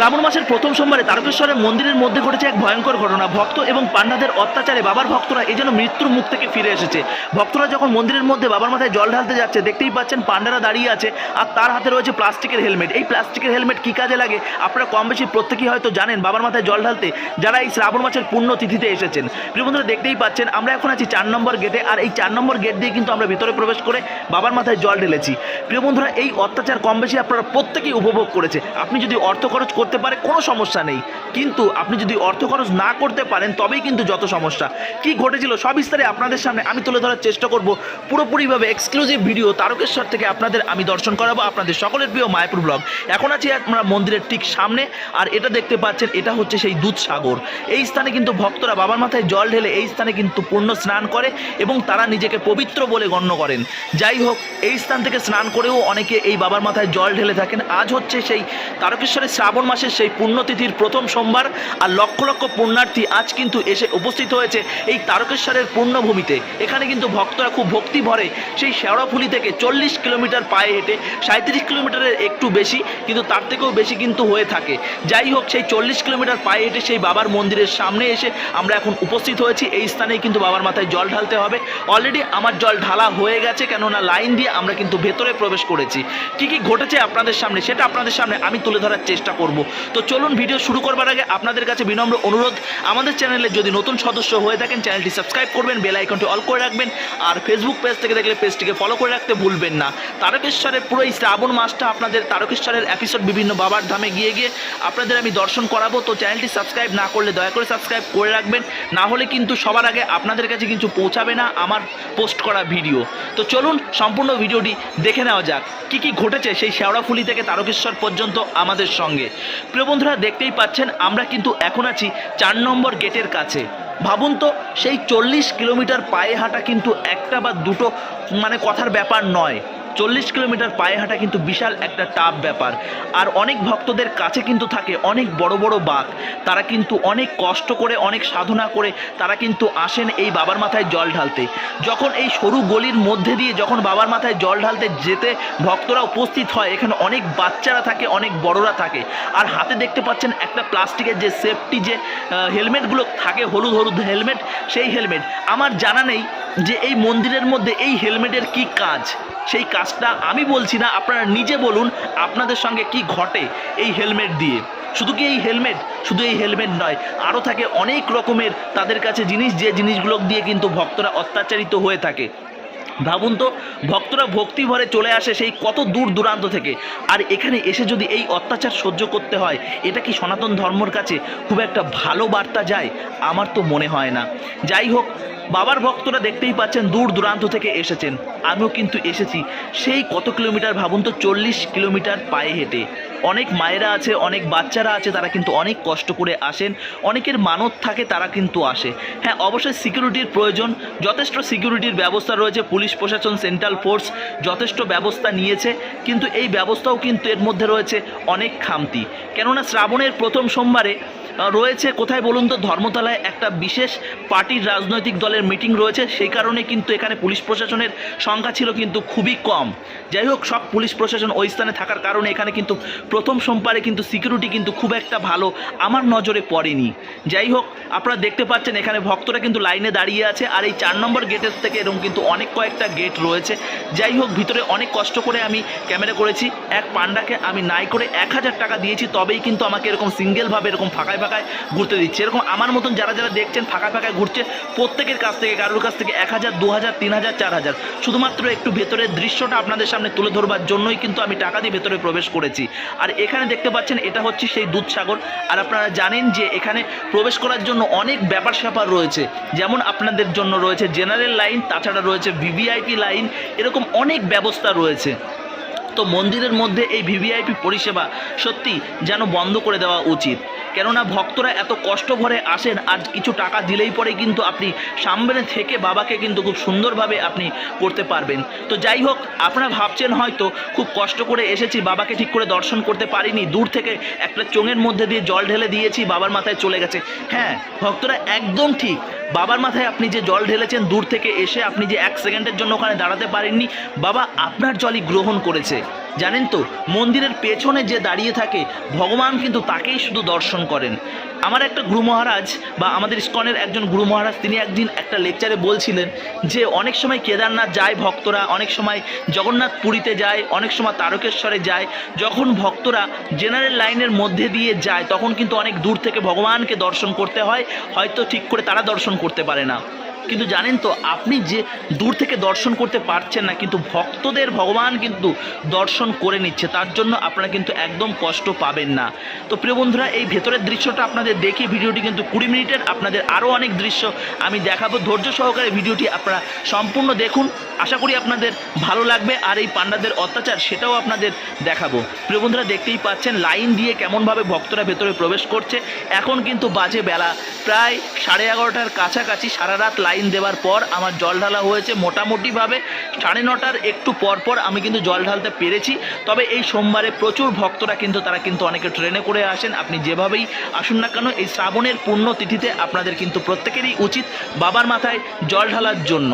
শ্রাবণ মাসের প্রথম সোমবারে তারকেশ্বরের মন্দিরের মধ্যে ঘটেছে এক ভয়ঙ্কর ঘটনা। ভক্ত এবং পান্ডাদের অত্যাচারে বাবার ভক্তরা এই যেন মৃত্যুর মুখ থেকে ফিরে এসেছে। ভক্তরা যখন মন্দিরের মধ্যে বাবার মাথায় জল ঢালতে যাচ্ছে, দেখতেই পাচ্ছেন পান্ডারা দাঁড়িয়ে আছে আর তার হাতে রয়েছে প্লাস্টিকের হেলমেট। এই প্লাস্টিকের হেলমেট কী কাজে লাগে? আপনারা কম বেশি প্রত্যেকেই হয়তো জানেন বাবার মাথায় জল ঢালতে যারা এই শ্রাবণ মাসের পূর্ণ তিথিতে এসেছেন। প্রিয় বন্ধুরা, দেখতেই পাচ্ছেন, আমরা এখন আছি চার নম্বর গেটে আর এই চার নম্বর গেট দিয়ে কিন্তু আমরা ভিতরে প্রবেশ করে বাবার মাথায় জল ঢেলেছি। প্রিয় বন্ধুরা, এই অত্যাচার কম বেশি আপনারা প্রত্যেকেই উপভোগ করেছে। আপনি যদি অর্থ খরচ করতে পারে, কোনো সমস্যা নেই। কিন্তু আপনি যদি অর্থ খরচ না করতে পারেন, তবেই কিন্তু যত সমস্যা। কি ঘটেছিল সব বিস্তারে আপনাদের সামনে আমি তুলে ধরার চেষ্টা করব। পুরোপুরিভাবে এক্সক্লুসিভ ভিডিও তারকেশ্বর থেকে আপনাদের আমি দর্শন করাবো আপনাদের সকলের প্রিয় মায়াপুর ব্লগ এখন আছি আমরা মন্দিরের ঠিক সামনে, আর এটা দেখতে পাচ্ছেন, এটা হচ্ছে সেই দুধ সাগর। এই স্থানে কিন্তু ভক্তরা বাবার মাথায় জল ঢেলে এই স্থানে কিন্তু পূর্ণ স্নান করে এবং তারা নিজেকে পবিত্র বলে গণ্য করেন। যাই হোক, এই স্থান থেকে স্নান করেও অনেকে এই বাবার মাথায় জল ঢেলে থাকেন। আজ হচ্ছে সেই তারকেশ্বরের শ্রাবণ মাসের সেই পুণ্যতিথির প্রথম সোমবার আর লক্ষ লক্ষ পুণ্যার্থী আজ কিন্তু এসে উপস্থিত হয়েছে এই তারকেশ্বরের পূর্ণভূমিতে। এখানে কিন্তু ভক্তরা খুব ভক্তি ভরে সেই শেওড়াফুলি থেকে চল্লিশ কিলোমিটার পায়ে হেঁটে সাঁত্রিশ কিলোমিটারের একটু বেশি, কিন্তু তার থেকেও বেশি কিন্তু হয়ে থাকে। যাই হোক, সেই চল্লিশ কিলোমিটার পায়ে হেঁটে সেই বাবার মন্দিরের সামনে এসে আমরা এখন উপস্থিত হয়েছি। এই স্থানেই কিন্তু বাবার মাথায় জল ঢালতে হবে। অলরেডি আমার জল ঢালা হয়ে গেছে, কেননা লাইন দিয়ে আমরা কিন্তু ভেতরে প্রবেশ করেছি। কি কি ঘটেছে আপনাদের সামনে, সেটা আপনাদের সামনে আমি তুলে ধরার চেষ্টা করব। তো চলুন ভিডিও শুরু করবার আগে আপনাদের কাছে বিনম্র অনুরোধ। আমাদের চ্যানেলে যদি নতুন সদস্য হয়ে থাকেন চ্যানেলটি সাবস্ক্রাইব করবেন বেল আইকনটি অল করে রাখবেন। আর ফেসবুক পেজ থেকে দেখলে পেজটিকে ফলো করে রাখতে ভুলবেন না। তারকেশ্বরের পুরো এই শ্রাবণ মাসটা আপনাদের, তারকেশ্বরের এপিসোড বিভিন্ন বাবার ধামে গিয়ে গিয়ে আপনাদের আমি দর্শন করাবো। তো চ্যানেলটি সাবস্ক্রাইব না করলে দয়া করে সাবস্ক্রাইব করে রাখবেন। না হলে কিন্তু সবার আগে আপনাদের কাছে কিন্তু পৌঁছাবে না আমার পোস্ট করা ভিডিও তো চলুন সম্পূর্ণ ভিডিওটি দেখে নেওয়া যাক। কি কি ঘটেছে সেই শেওড়াফুলি থেকে তারকেশ্বর পর্যন্ত আমাদের সঙ্গে? প্রিয় বন্ধুরা, দেখতেই পাচ্ছেন, আমরা কিন্তু এখন আছি চার নম্বর গেটের কাছে। ভাবুন তো, সেই চল্লিশ কিলোমিটার পায়ে হাঁটা কিন্তু একটা বা দুটো মানে কথার ব্যাপার নয়। চল্লিশ কিলোমিটার পায়ে হাঁটা কিন্তু বিশাল একটা টাফ ব্যাপার। আর অনেক ভক্তদের কাছে কিন্তু থাকে অনেক বড় বড় বাঘ। তারা কিন্তু অনেক কষ্ট করে, অনেক সাধনা করে তারা কিন্তু আসেন এই বাবার মাথায় জল ঢালতে। যখন এই সরু গলির মধ্যে দিয়ে যখন বাবার মাথায় জল ঢালতে যেতে ভক্তরা উপস্থিত হয়, এখানে অনেক বাচ্চারা থাকে, অনেক বড়রা থাকে। আর হাতে দেখতে পাচ্ছেন একটা প্লাস্টিকের যে সেফটি যে হেলমেটগুলো থাকে, হলুদ হলুদ হেলমেট, সেই হেলমেট। আমার জানা নেই যে এই মন্দিরের মধ্যে এই হেলমেটের কি কাজ। সেই কাজটা আমি বলছি না, আপনারা নিজে বলুন আপনাদের সঙ্গে কি ঘটে এই হেলমেট দিয়ে। শুধু কি এই হেলমেট? শুধু এই হেলমেট নয় আরও থাকে অনেক রকমের তাদের কাছে জিনিস, যে জিনিসগুলো দিয়ে কিন্তু ভক্তরা অত্যাচারিত হয়ে থাকে। ভাবুন তো, ভক্তরা ভক্তি ভরে চলে আসে সেই কত দূর দূরান্ত থেকে। আর এখানে এসে যদি এই অত্যাচার সহ্য করতে হয়, এটা কি সনাতন ধর্মর কাছে খুব একটা ভালো বার্তা যায়? আমার তো মনে হয় না। যাই হোক বাবার ভক্তরা দেখতেই পাচ্ছেন দূর দূরান্ত থেকে এসেছেন। আমিও কিন্তু এসেছি। সেই কত কিলোমিটার ভাবুন তো, চল্লিশ কিলোমিটার পায়ে হেঁটে। অনেক মায়েরা আছে, অনেক বাচ্চারা আছে, তারা কিন্তু অনেক কষ্ট করে আসেন। অনেকের মানত থাকে, তারা কিন্তু আসে। হ্যাঁ অবশ্যই সিকিউরিটির প্রয়োজন। যথেষ্ট সিকিউরিটির ব্যবস্থা রয়েছে। পুলিশ প্রশাসন, সেন্ট্রাল ফোর্স যথেষ্ট ব্যবস্থা নিয়েছে। কিন্তু এই ব্যবস্থাও কিন্তু এর মধ্যে রয়েছে অনেক খামতি। কেননা শ্রাবণের প্রথম সোমবারে রয়েছে কোথায় বলুন তো, ধর্মতলায় একটা বিশেষ পার্টির রাজনৈতিক দলের মিটিং রয়েছে সেই কারণে কিন্তু এখানে পুলিশ প্রশাসনের সংখ্যা ছিল কিন্তু খুবই কম। যাই হোক, সব পুলিশ প্রশাসন ওই স্থানে থাকার কারণে এখানে কিন্তু প্রথম সোমবারে কিন্তু সিকিউরিটি কিন্তু খুব একটা ভালো আমার নজরে পড়েনি। যাই হোক, আপনারা দেখতে পাচ্ছেন এখানে ভক্তরা কিন্তু লাইনে দাঁড়িয়ে আছে, আর এই চার নম্বর গেটের থেকে এরকম কিন্তু অনেক কয়েকটা গেট রয়েছে। যাই হোক, ভিতরে অনেক কষ্ট করে আমি ক্যামেরা করেছি, এক পান্ডাকে আমি নাই করে এক হাজার টাকা দিয়েছি, তবেই কিন্তু আমাকে এরকম সিঙ্গেলভাবে এরকম ফাঁকায় ফাঁকায় ঘুরতে দিচ্ছে। এরকম আমার মতন যারা যারা দেখছেন, ফাঁকায় ফাঁকায় ঘুরছে, প্রত্যেকের কাছ থেকে, কারোর কাছ থেকে এক হাজার দু হাজার তিন হাজার চার হাজার শুধুমাত্র একটু ভেতরের দৃশ্যটা আপনাদের সামনে তুলে ধরবার জন্যই কিন্তু আমি টাকা দিয়ে ভেতরে প্রবেশ করেছি। আর এখানে দেখতে পাচ্ছেন, এটা হচ্ছে সেই দুধসাগর। আর আপনারা জানেন যে এখানে প্রবেশ করার জন্য অনেক ব্যাপার স্যাপার রয়েছে। যেমন আপনাদের জন্য রয়েছে জেনারেল লাইন, তাছাড়া রয়েছে ভিভিআইপি লাইন, এরকম অনেক ব্যবস্থা রয়েছে। তো মন্দিরের মধ্যে এই ভিভিআইপি পরিষেবা সত্যি যেন বন্ধ করে দেওয়া উচিত। কেননা ভক্তরা এত কষ্ট ভরে আসেন আর কিছু টাকা দিলেই পরে কিন্তু আপনি সামনে থেকে বাবাকে কিন্তু খুব সুন্দরভাবে আপনি করতে পারবেন। তো যাই হোক, আপনারা ভাবছেন হয়তো খুব কষ্ট করে এসেছি, বাবাকে ঠিক করে দর্শন করতে পারিনি, দূর থেকে একটা চোঙের মধ্যে দিয়ে জল ঢেলে দিয়েছি, বাবার মাথায় চলে গেছে। হ্যাঁ ভক্তরা একদম ঠিক, বাবার মাথায় আপনি যে জল ঢেলেছেন, দূর থেকে এসে আপনি যে এক সেকেন্ডের জন্য ওখানে দাঁড়াতে পারেননি, বাবা আপনার জলই গ্রহণ করেছে। জানেন তো, মন্দিরের পেছনে যে দাঁড়িয়ে থাকে, ভগবান কিন্তু তাকেই শুধু দর্শন করেন। আমার একটা গুরু মহারাজ বা আমাদের ইস্কনের একজন গুরু মহারাজ তিনি একদিন একটা লেকচারে বলছিলেন যে, অনেক সময় কেদারনাথ যায় ভক্তরা, অনেক সময় জগন্নাথ পুরীতে যায়, অনেক সময় তারকেশ্বরে যায়। যখন ভক্তরা জেনারেল লাইনের মধ্যে দিয়ে যায়, তখন কিন্তু অনেক দূর থেকে ভগবানকে দর্শন করতে হয়, হয়তো ঠিক করে তারা দর্শন করতে পারে না। কিন্তু জানেন তো, আপনি যে দূর থেকে দর্শন করতে পারছেন না, কিন্তু ভক্তদের ভগবান কিন্তু দর্শন করে নিচ্ছে, তার জন্য আপনারা কিন্তু একদম কষ্ট পাবেন না। তো প্রিয় বন্ধুরা, এই ভেতরের দৃশ্যটা আপনাদের দেখে ভিডিওটি কিন্তু কুড়ি মিনিটের, আপনাদের আরও অনেক দৃশ্য আমি দেখাবো। ধৈর্য সহকারে ভিডিওটি আপনারা সম্পূর্ণ দেখুন, আশা করি আপনাদের ভালো লাগবে, আর এই পান্ডাদের অত্যাচার সেটাও আপনাদের দেখাবো। প্রিয় বন্ধুরা, দেখতেই পাচ্ছেন, লাইন দিয়ে কেমনভাবে ভক্তরা ভেতরে প্রবেশ করছে, এখন কিন্তু বাজে বেলা, প্রায় সাড়ে এগারোটার কাছাকাছি, সারা রাত লাইন দেওয়ার পর আমার জল ঢালা হয়েছে মোটামুটিভাবে সাড়ে নটার একটু পর পর আমি কিন্তু জল ঢালতে পেরেছি। তবে এই সোমবারে প্রচুর ভক্তরা কিন্তু তারা কিন্তু অনেকে ট্রেনে করে আসেন। আপনি যেভাবেই আসুন না কেন, এই শ্রাবণের পূর্ণ তিথিতে আপনাদের কিন্তু প্রত্যেকেরই উচিত বাবার মাথায় জল ঢালার জন্য।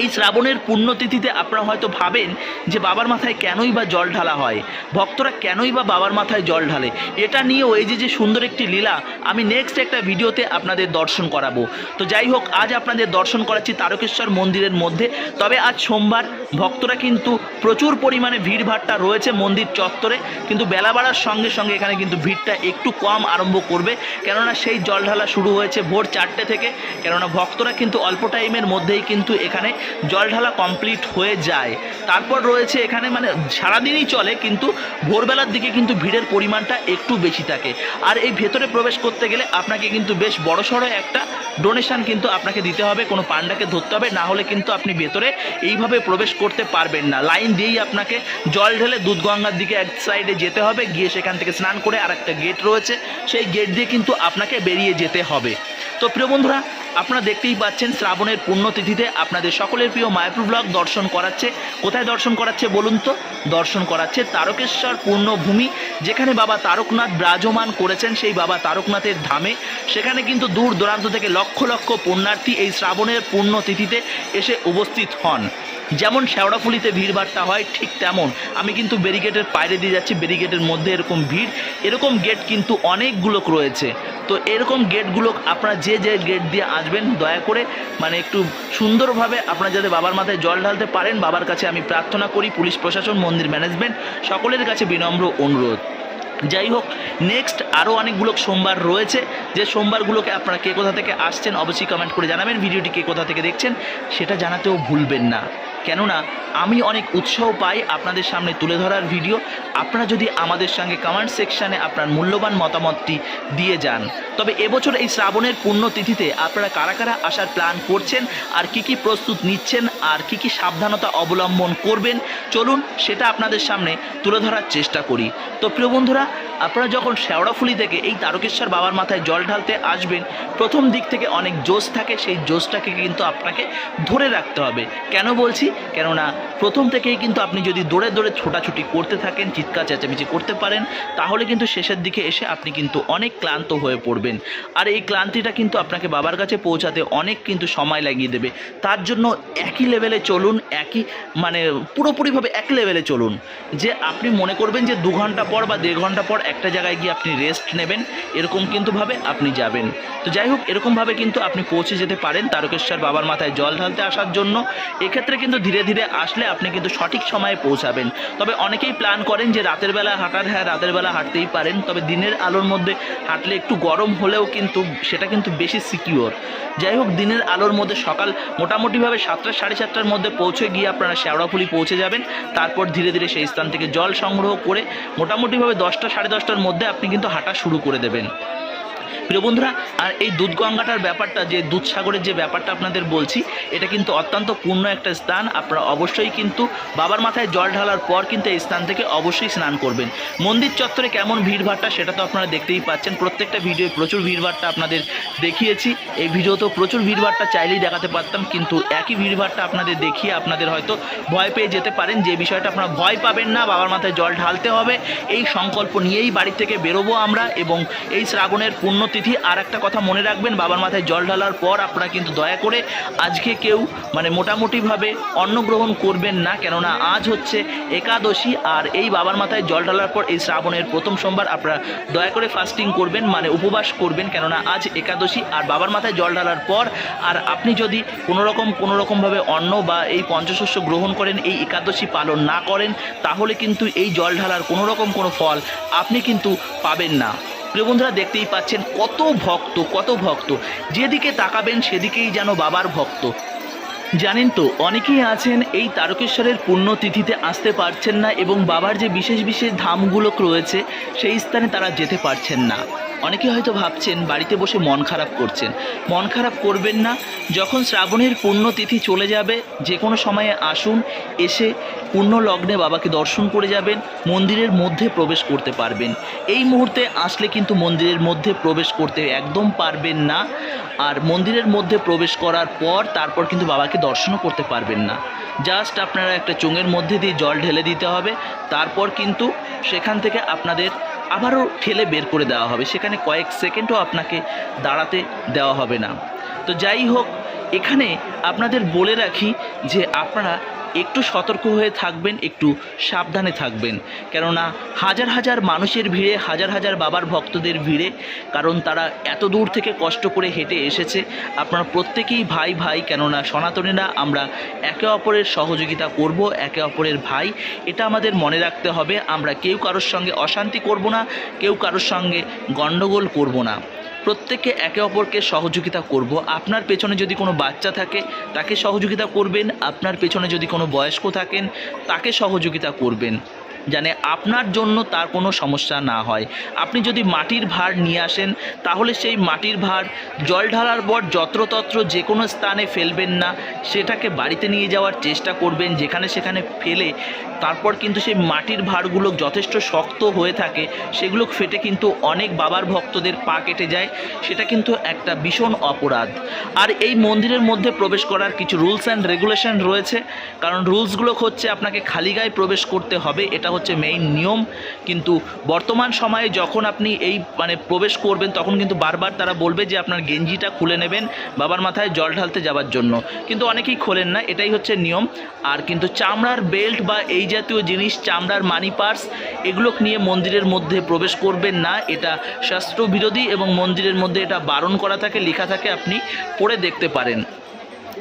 এই শ্রাবণের পুণ্যতিথিতে আপনারা হয়তো ভাবেন যে বাবার মাথায় কেনই বা জল ঢালা হয়? ভক্তরা কেনই বা বাবার মাথায় জল ঢালে? এটা নিয়েও এই যে যে সুন্দর একটি লীলা, আমি নেক্সট একটা ভিডিওতে আপনাদের দর্শন করাবো। তো যাই হোক, আজ আপনাদের দর্শন করাচ্ছি তারকেশ্বর মন্দিরের মধ্যে। তবে আজ সোমবার ভক্তরা কিন্তু প্রচুর পরিমাণে ভিড়ভাট্টা রয়েছে মন্দির চত্বরে, কিন্তু বেলা বাড়ার সঙ্গে সঙ্গে এখানে কিন্তু ভিড়টা একটু কম আরম্ভ করবে। কেননা সেই জল ঢালা শুরু হয়েছে ভোর চারটে থেকে। কেননা ভক্তরা কিন্তু অল্প টাইমের মধ্যেই কিন্তু এখানে জল ঢালা কমপ্লিট হয়ে যায়। তারপর রয়েছে এখানে মানে সারাদিনই চলে, কিন্তু ভোরবেলার দিকে কিন্তু ভিড়ের পরিমাণটা একটু বেশি থাকে। আর এই ভেতরে প্রবেশ করতে গেলে আপনাকে কিন্তু বেশ বড়সড় একটা ডোনেশন কিন্তু আপনাকে দিতে হবে। কোনো পান্ডাকে ধরতে হবে, না হলে কিন্তু আপনি ভেতরে এইভাবে প্রবেশ করতে পারবেন না। লাইন দিয়েই আপনাকে জল ঢেলে দুধগঙ্গার দিকে এক সাইডে যেতে হবে, গিয়ে সেখান থেকে স্নান করে আর একটা গেট রয়েছে। সেই গেট দিয়ে কিন্তু আপনাকে বেরিয়ে যেতে হবে। তো প্রিয় বন্ধুরা আপনারা দেখতেই পাচ্ছেন শ্রাবণের পুণ্যতিথিতে আপনাদের সকলের প্রিয় মায়াপুর ব্লগ দর্শন করাচ্ছে। কোথায় দর্শন করাচ্ছে বলুন তো? দর্শন করাচ্ছে তারকেশ্বর পূর্ণভূমি, যেখানে বাবা তারকনাথ বিরাজমান করেছেন সেই বাবা তারকনাথের ধামে। সেখানে কিন্তু দূর দূরান্ত থেকে লক্ষ লক্ষ পুণ্যার্থী এই শ্রাবণের পুণ্যতিথিতে এসে উপস্থিত হন। যেমন শেওড়াফুলিতে ভিড়ভাট্টা হয়, ঠিক তেমন। আমি কিন্তু ব্যারিগেটের বাইরে দিয়ে যাচ্ছি ব্যারিগেটের মধ্যে এরকম ভিড়। এরকম গেট কিন্তু অনেকগুলো রয়েছে। তো এরকম গেটগুলো আপনারা যে যে গেট দিয়ে আসবেন, দয়া করে মানে একটু সুন্দরভাবে আপনারা যাতে বাবার মাথায় জল ঢালতে পারেন, বাবার কাছে আমি প্রার্থনা করি, পুলিশ প্রশাসন, মন্দির ম্যানেজমেন্ট সকলের কাছে বিনম্র অনুরোধ। যাই হোক নেক্সট আরও অনেকগুলো সোমবার রয়েছে। যে সোমবারগুলোকে আপনারা কে কোথা থেকে আসছেন, অবশ্যই কমেন্ট করে জানাবেন। ভিডিওটি কে কোথা থেকে দেখছেন, সেটা জানাতেও ভুলবেন না। কেননা আমি অনেক উৎসাহ পাই আপনাদের সামনে তুলে ধরার ভিডিও। আপনারা যদি আমাদের সঙ্গে কমেন্ট সেকশানে আপনার মূল্যবান মতামতটি দিয়ে যান। তবে এবছর এই শ্রাবণের পুণ্যতিথিতে আপনারা কারা কারা আসার প্ল্যান করছেন, আর কি কি প্রস্তুত নিচ্ছেন, আর কি কি সাবধানতা অবলম্বন করবেন, চলুন সেটা আপনাদের সামনে তুলে ধরার চেষ্টা করি। তো প্রিয় বন্ধুরা, আপনারা যখন শেওড়াফুলি থেকে এই তারকেশ্বর বাবার মাথায় জল ঢালতে আসবেন, প্রথম দিক থেকে অনেক জোশ থাকে, সেই জোশটাকে কিন্তু আপনাকে ধরে রাখতে হবে। কেন বলছি? কেননা প্রথম থেকেই কিন্তু আপনি যদি দৌড়ে দৌড়ে ছোটাছুটি করতে থাকেন, চিৎকার, চেঁচামেচি করতে পারেন, তাহলে কিন্তু শেষের দিকে এসে আপনি কিন্তু অনেক ক্লান্ত হয়ে পড়বেন। আর এই ক্লান্তিটা কিন্তু আপনাকে বাবার কাছে পৌঁছাতে অনেক কিন্তু সময় লাগিয়ে দেবে। তার জন্য একই লেভেলে চলুন, একই মানে পুরোপুরিভাবে এক লেভেলে চলুন। যে আপনি মনে করবেন যে দু ঘণ্টা পর বা দেড় ঘণ্টা পর একটা জায়গায় গিয়ে আপনি রেস্ট নেবেন, এরকম কিন্তু ভাবে আপনি যাবেন। তো যাই হোক এরকমভাবে কিন্তু আপনি পৌঁছে যেতে পারেন তারকেশ্বর বাবার মাথায় জল ঢালতে আসার জন্য। এক্ষেত্রে কিন্তু ধীরে ধীরে আসলে আপনি কিন্তু সঠিক সময়ে পৌঁছাবেন। তবে অনেকেই প্ল্যান করেন যে রাতের বেলা হাঁটার হ্যাঁ রাতের বেলা হাঁটতেই পারেন, তবে দিনের আলোর মধ্যে হাঁটলে একটু গরম হলেও কিন্তু সেটা কিন্তু বেশি সিকিওর যাই হোক, দিনের আলোর মধ্যে সকাল মোটামুটিভাবে সাতটা, সাড়ে সাতটার মধ্যে পৌঁছে গিয়ে আপনারা শেওড়াফুলি পৌঁছে যাবেন। তারপর ধীরে ধীরে সেই স্থান থেকে জল সংগ্রহ করে মোটামুটিভাবে দশটা, সাড়ে দশটার মধ্যে আপনি কিন্তু হাঁটা শুরু করে দেবেন। প্রিয় বন্ধুরা, আর এই দুধ গঙ্গাটার ব্যাপারটা, যে দুধসাগরের যে ব্যাপারটা আপনাদের বলছি, এটা কিন্তু অত্যন্ত পূর্ণ একটা স্থান। আপনারা অবশ্যই কিন্তু বাবার মাথায় জল ঢালার পর কিন্তু এই স্থান থেকে অবশ্যই স্নান করবেন। মন্দির চত্বরে কেমন ভিড়ভাট্টা সেটা তো আপনারা দেখতেই পাচ্ছেন। প্রত্যেকটা ভিডিওয়ে প্রচুর ভিড়ভাট্টা আপনাদের দেখিয়েছি। এই ভিডিওতেও প্রচুর ভিড়ভাট্টা চাইলেই দেখাতে পারতাম, কিন্তু একই ভিড়ভাট্টা আপনাদের দেখিয়ে আপনাদের হয়তো ভয় পেয়ে যেতে পারেন। যে বিষয়টা আপনারা ভয় পাবেন না, বাবার মাথায় জল ঢালতে হবে। এই সংকল্প নিয়েই বাড়ি থেকে বেরোবো আমরা এবং এই শ্রাবণের পুণ্যতিথি পুণ্যতিথি আর একটা কথা মনে রাখবেন, বাবার মাথায় জল ঢালার পর আপনারা কিন্তু দয়া করে আজকে কেউ মানে মোটামুটিভাবে অন্ন গ্রহণ করবেন না, কেননা আজ হচ্ছে একাদশী, আর এই বাবার মাথায় জল ঢালার পর এই শ্রাবণের প্রথম সোমবার আপনারা দয়া করে ফাস্টিং করবেন মানে উপবাস করবেন, কেননা আজ একাদশী, আর বাবার মাথায় জল ঢালার পর, আর আপনি যদি কোনোরকম, কোনোরকমভাবে অন্ন বা এই পঞ্চশস্য গ্রহণ করেন, এই একাদশী পালন না করেন, তাহলে কিন্তু এই জল ঢালার কোনো রকম কোনো ফল আপনি কিন্তু পাবেন না। প্রিয় বন্ধুরা, দেখতেই পাচ্ছেন কত ভক্ত কত ভক্ত। যেদিকে তাকাবেন, সেদিকেই যেন বাবার ভক্ত। জানেন তো, অনেকেই আছেন এই তারকেশ্বরের পুণ্যতিথিতে আসতে পারছেন না এবং বাবার যে বিশেষ বিশেষ ধামগুলো রয়েছে, সেই স্থানে তারা যেতে পারছেন না। অনেকে হয়তো ভাবছেন, বাড়িতে বসে মন খারাপ করছেন। মন খারাপ করবেন না। যখন শ্রাবণের পুণ্যতিথি চলে যাবে যে কোনো সময়ে আসুন, এসে পুণ্য লগ্নে বাবাকে দর্শন করে যাবেন, মন্দিরের মধ্যে প্রবেশ করতে পারবেন। এই মুহূর্তে আসলে কিন্তু মন্দিরের মধ্যে প্রবেশ করতে একদম পারবেন না। আর মন্দিরের মধ্যে প্রবেশ করার পর, তারপর কিন্তু বাবাকে দর্শনও করতে পারবেন না। জাস্ট আপনারা একটা চোঙের মধ্যে দিয়ে জল ঢেলে দিতে হবে। তারপর কিন্তু সেখান থেকে আপনাদের আবারও ঠেলে বের করে দেওয়া হবে। সেখানে কয়েক সেকেন্ডও আপনাকে দাঁড়াতে দেওয়া হবে না। তো যাই হোক, এখানে আপনাদের বলে রাখি যে আপনারা একটু সতর্ক হয়ে থাকবেন, একটু সাবধানে থাকবেন। কেননা হাজার হাজার মানুষের ভিড়ে, হাজার হাজার বাবার ভক্তদের ভিড়ে, কারণ তারা এত দূর থেকে কষ্ট করে হেঁটে এসেছে। আপনারা প্রত্যেকেই ভাই ভাই, কেননা সনাতনীরা, আমরা একে অপরের সহযোগিতা করব, একে অপরের ভাই। এটা আমাদের মনে রাখতে হবে, আমরা কেউ কারোর সঙ্গে অশান্তি করব না, কেউ কারোর সঙ্গে গণ্ডগোল করব না। প্রত্যেককে একে অপরকে সহযোগিতা করব। আপনার পেছনে যদি কোনো বাচ্চা থাকে, তাকে সহযোগিতা করবেন। আপনার পেছনে যদি কোনো বয়স্ক থাকেন, তাকে সহযোগিতা করবেন। জানে আপনার জন্য তার কোনো সমস্যা না হয়। আপনি যদি মাটির ভার নিয়ে আসেন, তাহলে সেই মাটির ভার জল ঢালার পর যত্রতত্র যে কোনো স্থানে ফেলবেন না। সেটাকে বাড়িতে নিয়ে যাওয়ার চেষ্টা করবেন, যেখানে সেখানে ফেলে। তারপর কিন্তু সেই মাটির ভারগুলো যথেষ্ট শক্ত হয়ে থাকে। সেগুলো ফেটে কিন্তু অনেক বাবার ভক্তদের পা কেটে যায়। সেটা কিন্তু একটা ভীষণ অপরাধ। আর এই মন্দিরের মধ্যে প্রবেশ করার কিছু রুলস অ্যান্ড রেগুলেশন রয়েছে। কারণ রুলসগুলো হচ্ছে, আপনাকে খালি গায়ে প্রবেশ করতে হবে। এটা হচ্ছে মেইন নিয়ম। কিন্তু বর্তমান সময়ে যখন আপনি এই মানে প্রবেশ করবেন, তখন কিন্তু বারবার তারা বলবে যে আপনার গেঞ্জিটা খুলে নেবেন বাবার মাথায় জল ঢালতে যাওয়ার জন্য। কিন্তু অনেকেই খোলেন না, এটাই হচ্ছে নিয়ম। আর কিন্তু চামড়ার বেল্ট বা এই জাতীয় জিনিস, চামড়ার মানি পার্স এগুলো নিয়ে মন্দিরের মধ্যে প্রবেশ করবেন না। এটা শাস্ত্র বিরোধী এবং মন্দিরের মধ্যে এটা বারণ করা থাকে, লেখা থাকে, আপনি পড়ে দেখতে পারেন।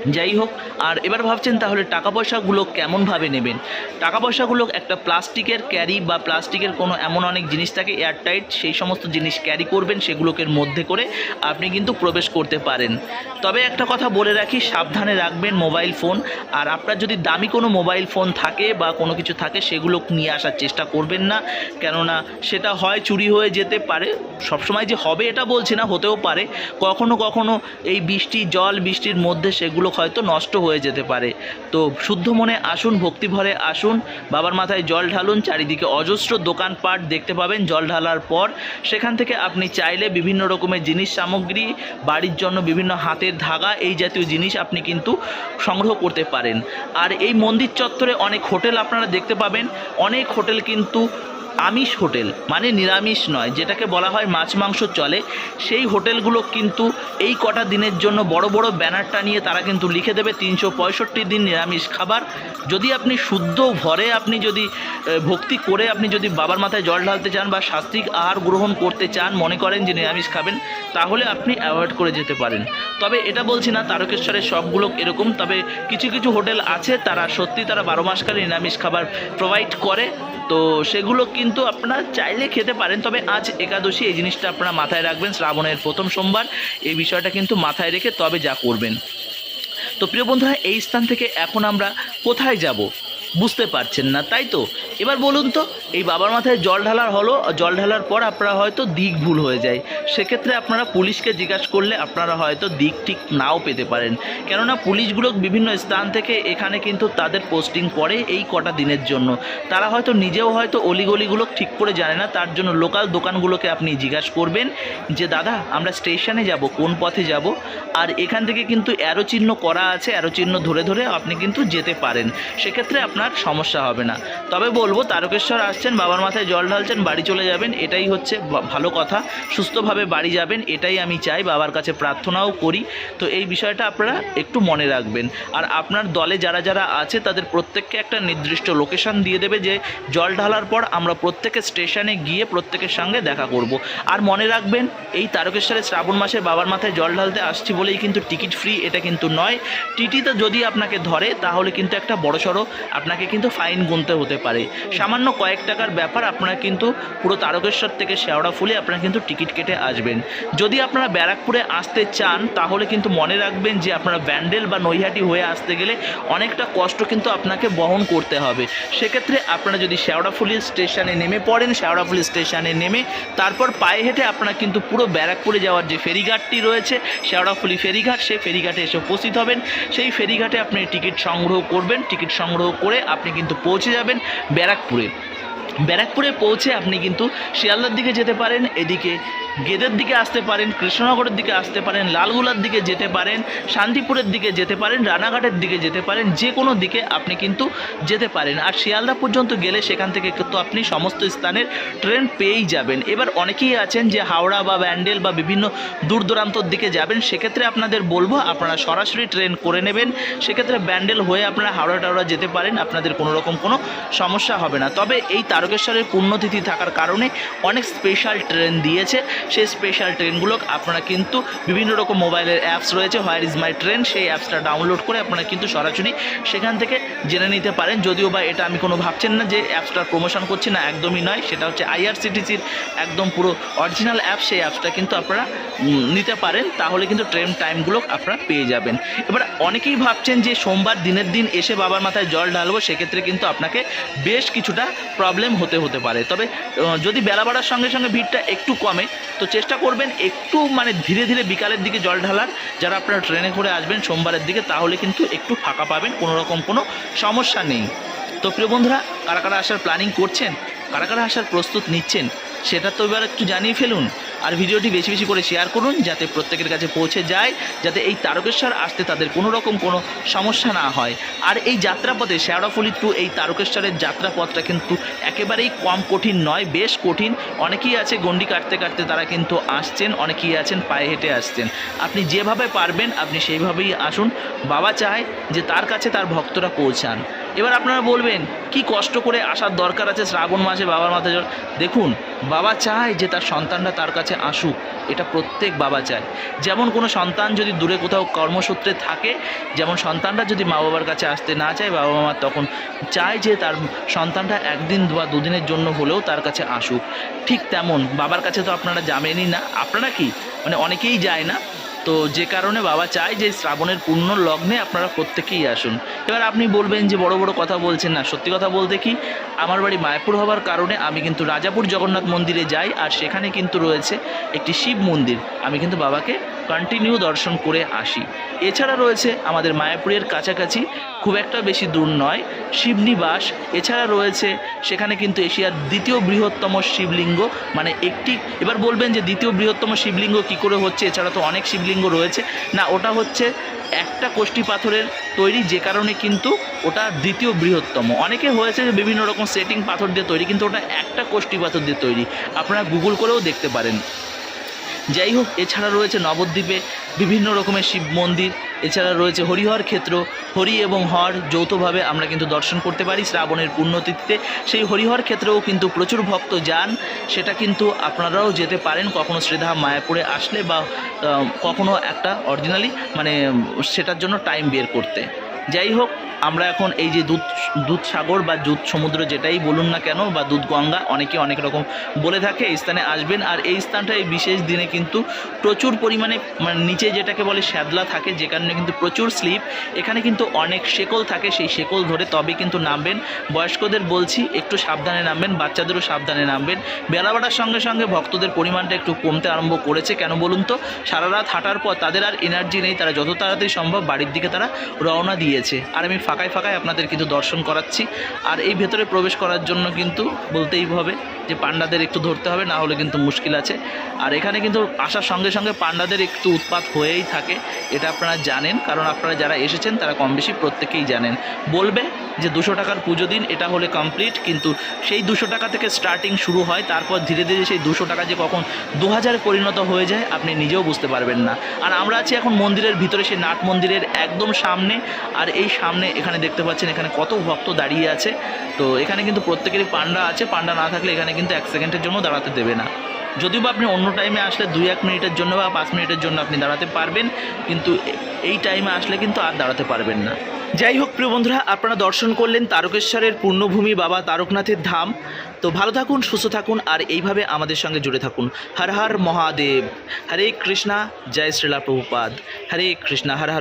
যাই হোক, আর এবার ভাবছেন তাহলে টাকা পয়সাগুলো কেমনভাবে নেবেন? টাকা পয়সাগুলো একটা প্লাস্টিকের ক্যারি বা প্লাস্টিকের কোনো এমন অনেক জিনিস থাকে, এয়ারটাইট, সেই সমস্ত জিনিস ক্যারি করবেন সেগুলোকে মধ্যে করে আপনি কিন্তু প্রবেশ করতে পারেন। তবে একটা কথা বলে রাখি, সাবধানে রাখবেন মোবাইল ফোন, আর আপনার যদি দামি কোনো মোবাইল ফোন থাকে বা কোনো কিছু থাকে, সেগুলো নিয়ে আসার চেষ্টা করবেন না। কেননা সেটা হয় চুরি হয়ে যেতে পারে, সবসময় যে হবে এটা বলছি না, হতেও পারে। কখনো কখনো এই বৃষ্টি, জল বৃষ্টির মধ্যে সেগুলো হয়তো নষ্ট হয়ে যেতে পারে। তো শুদ্ধ মনে আসুন ভক্তিভরে আসুন। বাবার মাথায় জল ঢালুন, চারিদিকে অজস্র দোকানপাট দেখতে পাবেন। জল ঢালার পর সেখান থেকে আপনি চাইলে বিভিন্ন রকমের জিনিস সামগ্রী, বাড়ির জন্য বিভিন্ন হাতের ধাগা, এই জাতীয় জিনিস আপনি কিন্তু সংগ্রহ করতে পারেন। আর এই মন্দির চত্বরে অনেক হোটেল আপনারা দেখতে পাবেন। অনেক হোটেল কিন্তু আমিষ হোটেল মানে নিরামিষ নয়, যেটাকে বলা হয় মাছ মাংস চলে। সেই হোটেলগুলো কিন্তু এই কটা দিনের জন্য বড় বড় ব্যানারটা নিয়ে তারা কিন্তু লিখে দেবে তিনশো পঁয়ষট্টি দিন নিরামিষ খাবার। যদি আপনি শুদ্ধ ভরে আপনি যদি ভক্তি করে আপনি যদি বাবার মাথায় জল ঢালতে চান বা শাস্ত্রিক আহার গ্রহণ করতে চান, মনে করেন যে নিরামিষ খাবেন, তাহলে আপনি অ্যাভয়েড করে যেতে পারেন। তবে এটা বলছি না তারকেশ্বরের সবগুলো এরকম, তবে কিছু কিছু হোটেল আছে তারা সত্যি তারা বারো মাসকালে নিরামিষ খাবার প্রোভাইড করে। তো সেগুলো কিন্তু আপনারা চাইলে খেতে পারেন। তবে আজ একাদশী, এই জিনিসটা আপনারা মাথায় রাখবেন। শ্রাবণের প্রথম সোমবার, এই বিষয়টা কিন্তু মাথায় রেখে তবে যা করবেন। তো প্রিয় বন্ধুরা, এই স্থান থেকে এখন আমরা কোথায় যাব? বুঝতে পারছেন না, তাই তো? এবার বলুন তো, এই বাবার মাথায় জল ঢালার হলো জল ঢালার পর আপনারা হয়তো দিক ভুল হয়ে যায়। সেক্ষেত্রে আপনারা পুলিশকে জিজ্ঞাসা করলে আপনারা হয়তো দিক ঠিক নাও পেতে পারেন। কেননা পুলিশগুলো বিভিন্ন স্থান থেকে এখানে কিন্তু তাদের পোস্টিং পড়ে এই কটা দিনের জন্য। তারা হয়তো নিজেও হয়তো অলিগলিগুলো ঠিক করে জানে না, তার জন্য লোকাল দোকানগুলোকে আপনি জিজ্ঞাসা করবেন যে, দাদা, আমরা স্টেশনে যাব, কোন পথে যাব? আর এখান থেকে কিন্তু অ্যারো চিহ্ন করা আছে, অ্যারো চিহ্ন ধরে ধরে আপনি কিন্তু যেতে পারেন। সেক্ষেত্রে আপনার আপনার সমস্যা হবে না। তবে বলব, তারকেশ্বর আসছেন, বাবার মাথায় জল ঢালছেন, বাড়ি চলে যাবেন, এটাই হচ্ছে ভালো কথা। সুস্থভাবে বাড়ি যাবেন, এটাই আমি চাই, বাবার কাছে প্রার্থনাও করি। তো এই বিষয়টা আপনারা একটু মনে রাখবেন। আর আপনার দলে যারা যারা আছে, তাদের প্রত্যেককে একটা নির্দিষ্ট লোকেশন দিয়ে দেবে যে, জল ঢালার পর আমরা প্রত্যেকে স্টেশনে গিয়ে প্রত্যেকের সঙ্গে দেখা করব। আর মনে রাখবেন, এই তারকেশ্বরে শ্রাবণ মাসে বাবার মাথায় জল ঢালতে আসছি বলেই কিন্তু টিকিট ফ্রি, এটা কিন্তু নয়। টিটিতে যদি আপনাকে ধরে, তাহলে কিন্তু একটা বড়সড় আপনাকে কিন্তু ফাইন গুনতে হতে পারে। সামান্য কয়েক টাকার ব্যাপার আপনারা কিন্তু পুরো তারকেশ্বর থেকে শেওড়া ফুলে আপনারা কিন্তু টিকিট কেটে আসবেন। যদি আপনারা ব্যারাকপুরে আসতে চান, তাহলে কিন্তু মনে রাখবেন যে আপনারা ব্যান্ডেল বা নৈহাটি হয়ে আসতে গেলে অনেকটা কষ্ট কিন্তু আপনাকে বহন করতে হবে। সেক্ষেত্রে আপনারা যদি শেওড়াফুলি স্টেশনে নেমে পড়েন শেওড়াফুলি স্টেশনে নেমে তারপর পায়ে হেঁটে আপনারা কিন্তু পুরো ব্যারাকপুরে যাওয়ার যে ফেরিঘাটটি রয়েছে শেওড়াফুলি ফেরিঘাট সেই ফেরিঘাটে এসে উপস্থিত হবেন। সেই ফেরিঘাটে আপনি টিকিট সংগ্রহ করবেন। টিকিট সংগ্রহ করে আপনি কিন্তু পৌঁছে যাবেন ব্যারাকপুরে। ব্যারাকপুরে পৌঁছে আপনি কিন্তু শিয়ালদার দিকে যেতে পারেন এদিকে গেদের দিকে আসতে পারেন, কৃষ্ণনগরের দিকে আসতে পারেন, লালগুলার দিকে যেতে পারেন, শান্তিপুরের দিকে যেতে পারেন, রানাঘাটের দিকে যেতে পারেন, যে কোনো দিকে আপনি কিন্তু যেতে পারেন। আর শিয়ালদা পর্যন্ত গেলে সেখান থেকে কিন্তু আপনি সমস্ত স্থানের ট্রেন পেয়েই যাবেন। এবার অনেকেই আছেন যে হাওড়া বা ব্যান্ডেল বা বিভিন্ন দূর দূরান্তর দিকে যাবেন, সেক্ষেত্রে আপনাদের বলব আপনারা সরাসরি ট্রেন করে নেবেন। সেক্ষেত্রে ব্যান্ডেল হয়ে আপনারা হাওড়া টাওড়া যেতে পারেন, আপনাদের কোনো রকম কোনো সমস্যা হবে না। তবে এই তারকেশ্বরের পুণ্যতিথি থাকার কারণে অনেক স্পেশাল ট্রেন দিয়েছে। সেই স্পেশাল ট্রেনগুলো আপনারা কিন্তু বিভিন্ন রকম মোবাইলের অ্যাপস রয়েছে হোয়ার ইজ মাই ট্রেন সেই অ্যাপসটা ডাউনলোড করে আপনারা কিন্তু সরাসরি সেখান থেকে জেনে নিতে পারেন। যদিও বা এটা আমি কোনো ভাবছেন না যে অ্যাপসটার প্রমোশন করছি না, একদমই নয়। সেটা হচ্ছে আইআরসিটিসির একদম পুরো অরিজিনাল অ্যাপ সেই অ্যাপসটা কিন্তু আপনারা নিতে পারেন। তাহলে কিন্তু ট্রেন টাইমগুলো আপনারা পেয়ে যাবেন। এবার অনেকেই ভাবছেন যে সোমবার দিনের দিন এসে বাবার মাথায় জল ঢালবো, সেক্ষেত্রে কিন্তু আপনাকে বেশ কিছুটা প্রবলেম হতে হতে পারে। তবে যদি বেলা বাড়ার সঙ্গে সঙ্গে ভিড়টা একটু কমে তো চেষ্টা করবেন একটু মানে ধীরে ধীরে বিকালের দিকে জল ঢালার। যারা আপনারা ট্রেনে করে আসবেন সোমবারের দিকে, তাহলে কিন্তু একটু ফাঁকা পাবেন, কোনো রকম কোনো সমস্যা নেই। তো প্রিয় বন্ধুরা, কারা কারা আসার প্ল্যানিং করছেন, কারা কারা আসার প্রস্তুত নিচ্ছেন সেটা তো এবার একটু জানিয়ে ফেলুন আর ভিডিওটি বেশি বেশি করে শেয়ার করুন যাতে প্রত্যেকের কাছে পৌঁছে যায়, যাতে এই তারকেশ্বর আসতে তাদের কোনো রকম কোনো সমস্যা না হয়। আর এই যাত্রাপথে শেওড়াফুলি টু এই তারকেশ্বরের যাত্রাপথটা কিন্তু একেবারেই কম কঠিন নয়, বেশ কঠিন। অনেকেই আছে গন্ডি কাটতে কাটতে তারা কিন্তু আসছেন, অনেকেই আছেন, পায়ে হেঁটে আসছেন। আপনি যেভাবে পারবেন, আপনি সেইভাবেই আসুন। বাবা চায় যে তার কাছে তার ভক্তরা পৌঁছান। এবার আপনারা বলবেন, কি কষ্ট করে আসার দরকার আছে শ্রাবণ মাসে বাবার মাথায় জল? দেখুন, বাবা চায় যে তার সন্তানরা তার কাছে আসুক, এটা প্রত্যেক বাবা চায়। যেমন কোনো সন্তান যদি দূরে কোথাও কর্মসূত্রে থাকে, যেমন সন্তানরা যদি মা বাবার কাছে আসতে না চায় বাবা মা তখন চায় যে তার সন্তানটা একদিন বা দুদিনের জন্য হলেও তার কাছে আসুক। ঠিক তেমন, বাবার কাছে তো আপনারা যাবেনই না। আপনারা কি? মানে অনেকেই যায় না। তো যে কারণে বাবা চায় যে শ্রাবণের পূর্ণ লগ্নে আপনারা প্রত্যেকেই আসুন। এবার আপনি বলবেন যে বড় বড় কথা বলছেন না। সত্যি কথা বলতে কি, আমার বাড়ি মায়াপুর হওয়ার কারণে আমি কিন্তু রাজাপুর জগন্নাথ মন্দিরে যাই আর সেখানে কিন্তু রয়েছে একটি শিব মন্দির। আমি কিন্তু বাবাকে কন্টিনিউ দর্শন করে আসি। এছাড়া রয়েছে আমাদের মায়াপুরের কাছাকাছি, খুব একটা বেশি দূর নয় শিবনিবাস এছাড়া রয়েছে সেখানে কিন্তু এশিয়ার দ্বিতীয় বৃহত্তম শিবলিঙ্গ মানে একটি, এবার বলবেন যে দ্বিতীয় বৃহত্তম শিবলিঙ্গ কি করে হচ্ছে, এছাড়া তো অনেক শিবলিঙ্গ রয়েছে। না, ওটা হচ্ছে একটা কোষ্টি পাথরের তৈরি, যে কারণে কিন্তু ওটা দ্বিতীয় বৃহত্তম। অনেকে হয়েছে যে বিভিন্ন রকম সেটিং পাথর দিয়ে তৈরি, কিন্তু ওটা একটা কোষ্টি পাথর দিয়ে তৈরি। আপনারা গুগল করেও দেখতে পারেন। যাই হোক এছাড়া রয়েছে নবদ্বীপে বিভিন্ন রকমের শিব মন্দির, এছাড়া রয়েছে হরিহর ক্ষেত্র, হরি এবং হর যৌথভাবে আমরা কিন্তু দর্শন করতে পারি শ্রাবণের পুণ্যতিথিতে সেই হরিহর ক্ষেত্রেও কিন্তু প্রচুর ভক্ত যান, সেটা কিন্তু আপনারাও যেতে পারেন কখনো শ্রীধাম মায়াপুরে আসলে বা কখনো একটা অরিজিনালি মানে সেটার জন্য টাইম বের করতে। যাই হোক আমরা এখন এই যে দুধ দুধ সাগর বা দুধ সমুদ্র যেটাই বলুন না কেন বা দুধ গঙ্গা, অনেকে অনেক রকম বলে থাকে, এই স্থানে আসবেন। আর এই স্থানটা এই বিশেষ দিনে কিন্তু প্রচুর পরিমাণে মানে নিচে যেটাকে বলে শ্যাদলা থাকে, যে কারণে কিন্তু প্রচুর স্লিপ। এখানে কিন্তু অনেক শেকল থাকে, সেই শেকল ধরে তবে কিন্তু নামবেন। বয়স্কদের বলছি, একটু সাবধানে নামবেন, বাচ্চাদেরও সাবধানে নামবেন। বেলা বাড়ার সঙ্গে সঙ্গে ভক্তদের পরিমাণটা একটু কমতে আরম্ভ করেছে। কেন বলুন তো? সারা রাত হাঁটার পর তাদের আর এনার্জি নেই, তারা যত তাড়াতাড়ি সম্ভব বাড়ির দিকে তারা রওনা দিয়েছে। আর আমি ফাঁকায় ফাঁকায় আপনাদের কিন্তু দর্শন করাচ্ছি। আর এই ভেতরে প্রবেশ করার জন্য কিন্তু বলতেই হবে যে পান্ডাদের একটু ধরতে হবে, না হলে কিন্তু মুশকিল আছে। আর এখানে কিন্তু আসার সঙ্গে সঙ্গে পান্ডাদের একটু উৎপাত হয়েই থাকে, এটা আপনারা জানেন। কারণ আপনারা যারা এসেছেন, তারা কম বেশি প্রত্যেকেই জানেন। বলবে যে দুশো টাকার পুজো দিন, এটা হলে কমপ্লিট কিন্তু সেই দুশো টাকা থেকে স্টার্টিং শুরু হয়, তারপর ধীরে ধীরে সেই দুশো টাকা যে কখন দু হাজারে পরিণত হয়ে যায়, আপনি নিজেও বুঝতে পারবেন না। আর আমরা আছি এখন মন্দিরের ভিতরে, সেই নাট মন্দিরের একদম সামনে, আর এই সামনে এখানে দেখতে পাচ্ছেন এখানে কত ভক্ত দাঁড়িয়ে আছে। তো এখানে কিন্তু প্রত্যেকেরই পান্ডা আছে, পান্ডা না থাকলে এখানে কিন্তু এক সেকেন্ডের জন্য দাঁড়াতে দেবে না। যদিও বা আপনি অন্য টাইমে আসলে দুই এক মিনিটের জন্য বা পাঁচ মিনিটের জন্য আপনি দাঁড়াতে পারবেন, কিন্তু এই টাইমে আসলে কিন্তু আর দাঁড়াতে পারবেন না। যাই হোক, প্রিয় বন্ধুরা, আপনারা দর্শন করলেন তারকেশ্বরের পূর্ণভূমি বাবা তারকনাথের ধাম। তো ভালো থাকুন, সুস্থ থাকুন, আর এইভাবে আমাদের সঙ্গে জুড়ে থাকুন। হর হর মহাদেব। হরে কৃষ্ণা, জয় শ্রীলা প্রভুপাদ। হরে কৃষ্ণা, হর হর